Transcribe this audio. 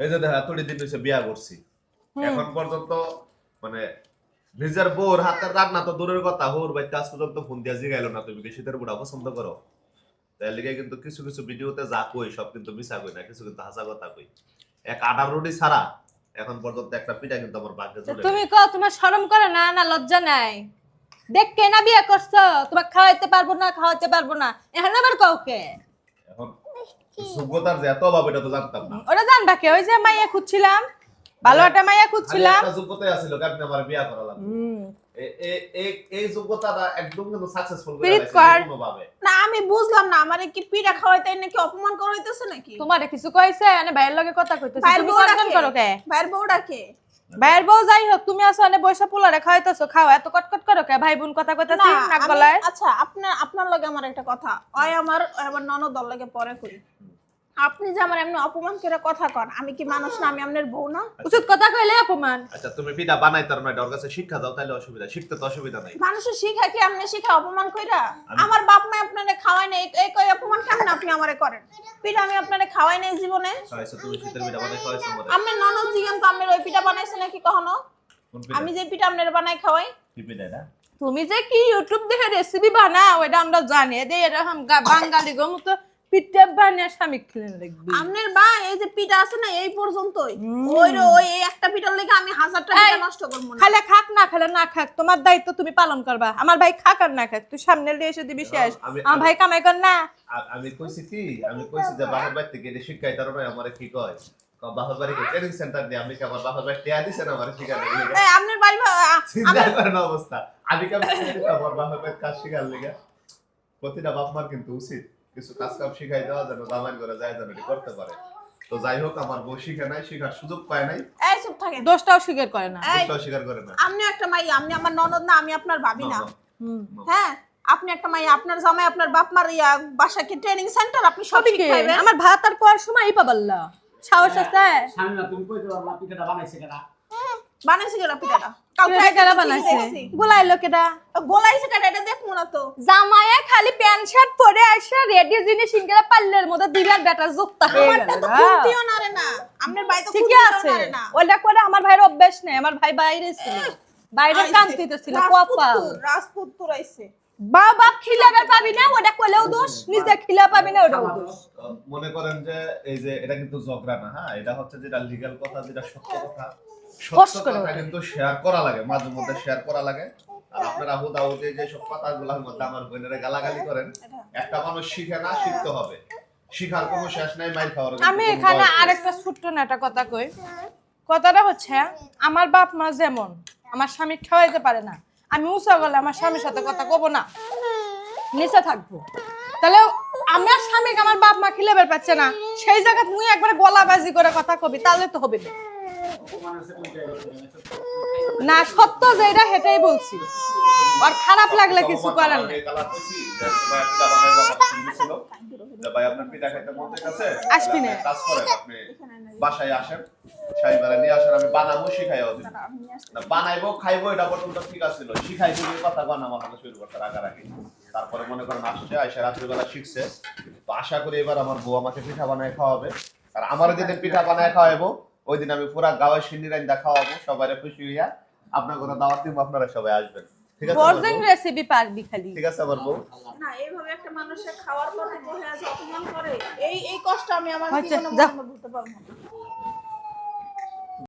এই যে দেখা তুলি দিন হইছে বিয়া করছি। এখন পর্যন্ত মানে নিজের বউর হাতের রান্না তো দূরের কথা হোর বাইতে আজ পর্যন্ত ফোন দিয়া জিগাইলো না তুমি কি শীতের বুড়া পছন্দ করো? তাই লিগে কিন্তু কিছু কিছু ভিডিওতে যা কই সব কিন্তু মিছা কই না কিছু কিন্তু হাসা কথা কই। এক আটার রুটি ছাড়া এখন পর্যন্ত একটা পিঠা কিন্তু আমার ভাগ্যে চলে তুমি কও তোমার শরম করে না না লজ্জা নাই? দেখ কে না বিয়ে করছ তোমাকে খাওয়াইতে পারব না খাওয়াইতে পারব না এখন আবার কাউকে এখন যোগ্যতার যে এত অভাব এটা তো জানতাম না। ওরা জানবা কে? ওই যে মাইয়া খুঁজছিলাম। ভালো একটা মাইয়া খুঁজছিলাম। একটা যোগ্যতাই আছিল আমার বিয়া করা লাগবে। হুম। এ- এ- এ- এই যোগ্যতাটা একদম কিন্তু সাকসেসফুল করে পিরিত লাইছে কর। কোনো ভাবে না আমি বুঝলাম না আমারে কি পিঠা খাওয়াইতে নাকি অপমান করাইতেছে নাকি? তোমারে কিছু কইছে? মানে ভাইয়ের লগে কথা কইতেছে ভাইয়ের তুমি বউটা কনকন কে? করো কে? ভাইয়ের বউটা কে ভাইয়ের বউ যাই হোক তুমি আসো অনেক বৈশা পোলারে খাওয়াইতেছো খাও এত কটকট করো কে? ভাই বোন কথা নাক গলায়। আচ্ছা আপনার আপনার লগে আমার একটা কথা। ওই আমার ননদ দল লাগে পরে করি। আপনি যে আমার এমনি অপমান করে কথা কন আমি কি মানুষ না আমি আপনার বউ না? উচিত কথা কইলে অপমান। আচ্ছা তুমি পিঠা বানাইতে পারো না এটা ওর কাছে শিক্ষা দাও তাহলে অসুবিধা শিখতে তো অসুবিধা নাই। মানুষের শিখা কি আপনি শিখা অপমান কইরা? আমার বাপ মা আপনারে খাওয়াই নাই এই কই অপমান কেমন আপনি আমারে করেন? পিঠা আমি আপনারে খাওয়াই নাই জীবনে। খাইছো তুমি শীতের পিঠা বানাই খাওয়াইছো আমারে। ননদ জিগান তো আপনার ওই পিঠা বানাইছে নাকি কখনো? আমি যে পিঠা আপনার বানাই খাওয়াই। কি পিঠা এটা? তুমি যে কি ইউটিউব দেখে রেসিপি বানাও এটা আমরা জানি। যে এরকম বাঙালি গো মতো বানিয়ে স্বামী আপনার বা এই যে পিঠা আছে না এই পর্যন্তই। ওই রে- ওই এই একটা পিঠার লেগে আমি হাজারটা পিঠা এই, নষ্ট করব না। খালে খাক না খালে না খাক তোমার দায়িত্ব তুমি পালন করবা। আমার ভাই খাক আর না খাক তুই সামনে এসে দিবি শেষ। আমার ভাই কামাই কর না। আমি কইছি কি আমি কইছি যে বাহার এটা শিক্ষাই তার নয় আমারে কি কয়? ক- বাহার বাড়ি ট্রেনিং সেন্টার দিয়ে আমি কি আমার বাহার বাড়ি টিয়া দিছেন আমারে শিখানোর এই, আপনার বাড়ি চিন্তা করেন অবস্থা। আমি কেমন আমার বাহার বাড়ি কাজ শিখার লিগে। প্রতিটা বাপ মার কিন্তু উচিত। কিছু কাজ কাম শিখাই দেওয়া যেন জামাই করে যায় যেন এটি করতে পারে। তো যাই হোক আমার বউ শিখে নাই শিখার সুযোগ পায় নাই। এই চুপ থাকেন। দোষটাও স্বীকার করে না। এই, বুঝতেও স্বীকার করে না। আপনি একটা মাই আপনি আমার ননদ না আমি আপনার ভাবি না। হ্যাঁ আপনি একটা মাই আপনার জামাই আপনার বাপ মার ইয়া বাসা কি ট্রেনিং সেন্টার আপনি সব সবই শিখাইবেন আমার ভাত আর পর সময় পাবাল্লা। সাহস আছে? সামনে না তুমি কইতে পারবা পিঠাটা বানাইছে কেনা বানাইছে কেন পিঠাটা। কাউকে কেডা কেডা বানাইছে? গোলাইলো কেডা? গোলাইছে কেন এটা দেখব না তো। জামাইয়া খালি প্যান্ট শার্ট পরে আসে রেডি জিনিস ইনকেরা পাল্লের মধ্যে আমারটা না। ভাই তো ওটা করে আমার ভাইয়ের অভ্যাস নেই। আমার ভাই বাইরে ছিল। বাইরে কান্তিতে ছিল কপাল রাজপুত রাজপুত আইছে। বা বাপ খিলাবে পাবি না ওটা করলেও দোষ নিজে খিলা পাবি না ওটাও দোষ মনে করেন যে এই যে এটা কিন্তু ঝগড়া না হ্যাঁ? এটা হচ্ছে যেটা লিগ্যাল কথা যেটা সত্য কথা। সত্য কথা কিন্তু শেয়ার করা লাগে মাঝে মধ্যে শেয়ার করা লাগে। আর আপনারা যে সব কথাগুলোর মধ্যে আমার বোনেরা গালাগালি করেন একটা মানুষ শিখে না শিখতে হবে। শিখার কোনো শেষ নাই মাইর খাওয়ার আমি এখানে আরেকটা ছোট্ট কথা কই। কথাটা হচ্ছে আমার বাপ মা যেমন আমার স্বামী খাওয়াইতে পারে না। আমি উঁচা গেলে আমার স্বামীর সাথে কথা কব না। নিচে থাকব। তাহলে আমার স্বামীকে আমার বাপ মা খিলেবের পাচ্ছে না। সেই জায়গায় মুই একবার গলাবাজি করে কথা কবি তাহলে তো হবে না। সত্য যেটা সেটাই বলছি। আর খারাপ লাগলে কিছু করার আসবি না। বাসায় আসেন নিয়ে আমি বানাবো বানাইবো খাইবো এটা পর্যন্ত ঠিক আছিল শিখাই দিবি কথা হাতে শুরু করতে রাগারাগি তারপরে মনে করেন আসছে আইসা রাত্রিবেলা শিখছে। তো আশা করি এবার আমার বউ আমাকে পিঠা বানায় খাওয়াবে। আর আমার যেদিন পিঠা বানায় খাওয়াবো ওই দিন আমি পুরা গাওয়ার সিন্দির আইন খাওয়াবো সবাই খুশি হইয়া আপনার কোনো দাওয়াত দিব আপনারা সবাই আসবেন। ঠিক আছে আমার বউ? রেসিপি পারবি খালি। ঠিক আছে আমার বউ? না এইভাবে একটা মানুষের খাওয়ার পরে বসে আছে অপমান করে এই এই কষ্ট আমি আমার আচ্ছা, জীবনে। ভুলতে পারব না।